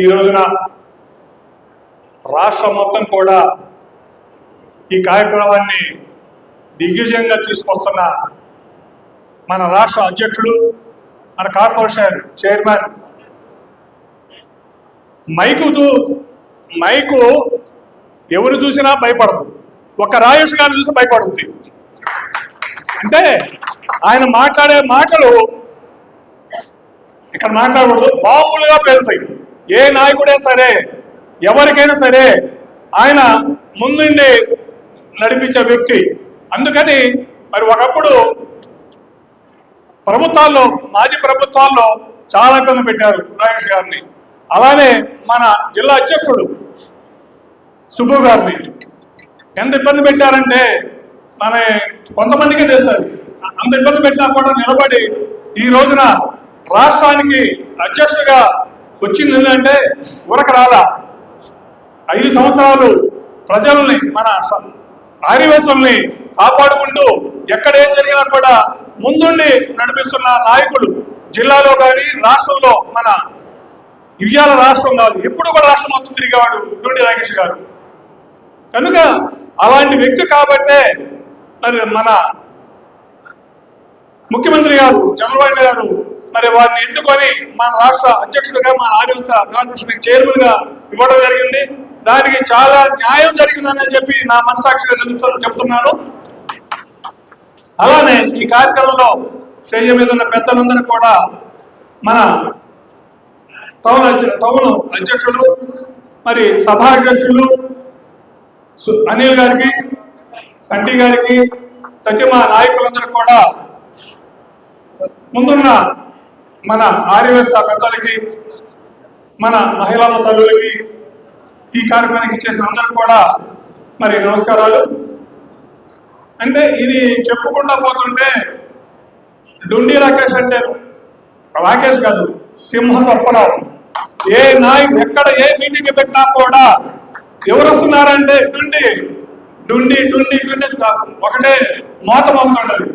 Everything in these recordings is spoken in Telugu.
ఈ రోజున రాష్ట్రం మొత్తం కూడా ఈ కార్యక్రమాన్ని దిగ్విజయంగా తీసుకొస్తున్న మన రాష్ట్ర అధ్యక్షుడు మన కార్పొరేషన్ చైర్మన్ మైకుతో మైకు ఎవరు చూసినా భయపడదు. ఒక రాజేష్ గారిని చూసి భయపడుతుంది అంటే ఆయన మాట్లాడే మాటలు ఇక్కడ మాట్లాడకూడదు మామూలుగా పేలుతాయి. ఏ నాయకుడే సరే ఎవరికైనా సరే ఆయన ముందుండి నడిపించే వ్యక్తి. అందుకని మరి ఒకప్పుడు ప్రభుత్వాల్లో మాజీ ప్రభుత్వాల్లో చాలా ఇబ్బంది పెట్టారు రాజేష్ గారిని. అలానే మన జిల్లా అధ్యక్షుడు సుబ్బు గారిని. ఎంత ఇబ్బంది పెట్టారంటే మన కొంతమందికే తెలుసు అంత ఇబ్బంది పెట్టినా కూడా నిలబడి ఈ రోజున రాష్ట్రానికి అధ్యక్షుడిగా వచ్చింది ఏంటంటే ఉరక రాలా. ఐదు సంవత్సరాలు ప్రజల్ని మన స- ఆదివాసుల్ని కాపాడుకుంటూ ఎక్కడ ఏం జరిగినా కూడా ముందుండి నడిపిస్తున్న నాయకుడు జిల్లాలో కానీ రాష్ట్రంలో మన ఇవ్వాల రాష్ట్రం కాదు ఎప్పుడు కూడా రాష్ట్రం మొత్తం తిరిగేవాడు డూడి రాకేష్ గారు. కనుక అలాంటి వ్యక్తి కాబట్టే మరి మన ముఖ్యమంత్రి గారు చంద్రబాబు గారు మరి వారిని ఎన్నుకొని మన రాష్ట్ర అధ్యక్షుడిగా మన ఆదివాస కార్పొరేషన్ చైర్మన్గా ఇవ్వడం జరిగింది. దానికి చాలా న్యాయం జరిగిందని చెప్పి నా మనసాక్షిగా నిలుస్తాను చెప్తున్నాను. అలానే ఈ కార్యక్రమంలో స్టేజ్ మీద ఉన్న పెద్దలందరూ కూడా మన టౌన్ టౌన్ అధ్యక్షులు మరి సభా అధ్యక్షులు అనిల్ గారికి సంటి గారికి తగ్గి మా నాయకులందరూ కూడా ముందున్న మన ఆర్యవేశ పెద్దలకి మన మహిళా తల్లులకి ఈ కార్యక్రమానికి ఇచ్చేసిన అందరూ కూడా మరి నమస్కారాలు. అంటే ఇది చెప్పుకుంటా పోతుంటే డుండి రాకేష్ అంటే రాకేష్ కాదు సింహ తప్పరావు ఏ నాయకు ఎక్కడ ఏ మీటింగ్ పెట్టినా కూడా ఎవరు వస్తున్నారంటే డుండి. డుండి డుండి డుండి ఒకటే మోత మోతుండదు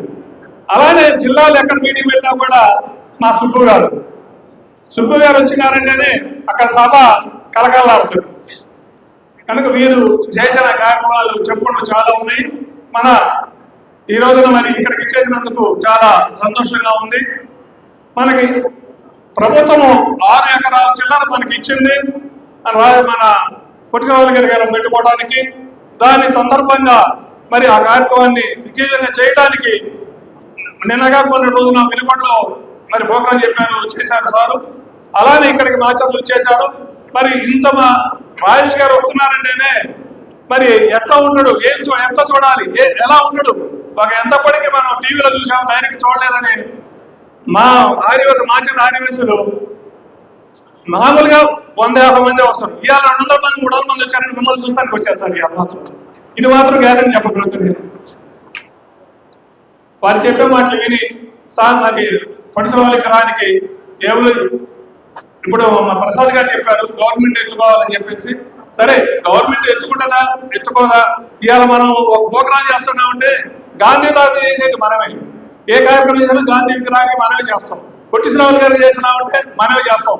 అలానే జిల్లాలు ఎక్కడ మీటింగ్ పెట్టినా కూడా మా సుబ్బు గారు. సుబ్బు గారు వచ్చినారంటేనే అక్కడ సభ కలకలాడుతుంది కనుక వీరు చేసిన కార్యక్రమాలు చెప్పుకుంటూ చాలా ఉన్నాయి. మన ఈ రోజున మరి ఇక్కడికి ఇచ్చేసినందుకు చాలా సంతోషంగా ఉంది. మనకి ప్రభుత్వము ఆరు ఎకరాల చిల్లర మనకి ఇచ్చింది. మన పుట్టినవాళ్ళ గారి గారు పెట్టుకోవడానికి దాని సందర్భంగా మరి ఆ కార్యక్రమాన్ని విజయంగా చేయడానికి నిన్నగా కొన్ని రోజున వెలుపట్లో మరి ప్రోగ్రాం చెప్పాను చేశారు సారు. అలానే ఇక్కడికి మాచర్లు వచ్చేశారు. మరి ఇంత మా రాజేష్ గారు వస్తున్నారంటేనే మరి ఎట్లా ఉండడు ఏం చూ ఎంత చూడాలి ఏ ఎలా ఉండడు ఒక ఎంతప్పటికీ మనం టీవీలో చూసాము డైరెక్ట్ చూడలేదని మా ఆదివాసి మాచిన ఆర్యవేశులు మామూలుగా వంద యాభై మంది వస్తారు. ఇవాళ రెండు వందల మంది మూడు వందల మంది వచ్చారని మిమ్మల్ని చూస్తానికి వచ్చారు సార్ ఇవాళ మాత్రం. ఇది మాత్రం గ్యారెంటీ చెప్పగలుగుతుంది వారు చెప్పే మాటలు విని సార్ మరి పడిసిన వాళ్ళకి రానికి ఏమి ఇప్పుడు మా ప్రసాద్ గారు చెప్పారు గవర్నమెంట్ ఎత్తుకోవాలని చెప్పేసి. సరే గవర్నమెంట్ ఎత్తుకుంటుందా ఎత్తుకోదా? ఇవాళ మనం ఒక ప్రోగ్రాం చేస్తున్నామంటే గాంధీ రాజు చేసేది మనమే. ఏ కార్యక్రమం చేసినా గాంధీ విగ్రహానికి మనమే చేస్తాం. పొట్టి శ్రీరాములు గారు చేసినామంటే మనమే చేస్తాం.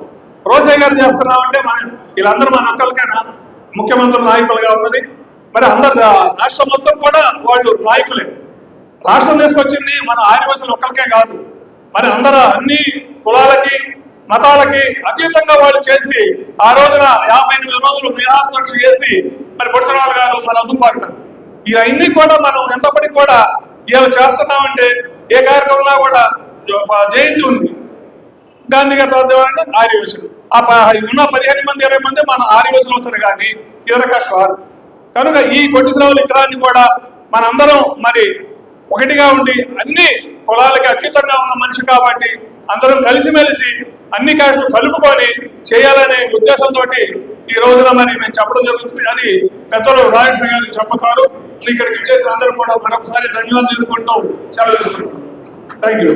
రోసయ్య గారు చేస్తున్నామంటే మనం వీళ్ళందరూ మన ఒక్కరికైనా ముఖ్యమంత్రి నాయకులుగా ఉన్నది. మరి అందరు రాష్ట్రం మొత్తం కూడా వాళ్ళు నాయకులే. రాష్ట్రం తీసుకొచ్చింది మన ఆదివాసులు ఒక్కరికే కాదు. మరి అందరూ అన్ని కులాలకి మతాలకి అతీతంగా వాళ్ళు చేసి ఆ రోజున యాభై ఎనిమిది రోజులు నిరాకరణ చేసి మరి పుట్టరాలు గారు మన అసంపాటు ఇవన్నీ కూడా మనం ఎంతప్పటికి కూడా ఇవాళ చేస్తున్నామంటే ఏ కార్యక్రమంలో కూడా జయంతి ఉంది. గాంధీ గారి తర్వాత ఆర్యవేశులు ఆ ఉన్న పదిహేను మంది ఇరవై మంది మన ఆర్యవేశులు వస్తారు కానీ ఇరవై కష్టాలు కనుక ఈ కొట్టిశ్రావుల విగ్రహాన్ని కూడా మనందరం మరి ఒకటిగా ఉండి అన్ని కులాలకి అతీతంగా ఉన్న మనిషి కాబట్టి అందరం కలిసిమెలిసి అన్ని కాస్ట్లు కలుపుకొని చేయాలనే ఉద్దేశంతో ఈ రోజున మరి మేము చెప్పడం జరుగుతుంది. అది పెద్దలు రాజేశ్వరి గారు చెప్పుతారు. ఇక్కడికి వచ్చేసిన అందరూ కూడా మరొకసారి ధన్యవాదాలు తెలుసుకుంటూ సెలవు తీసుకుంటాం థ్యాంక్ యూ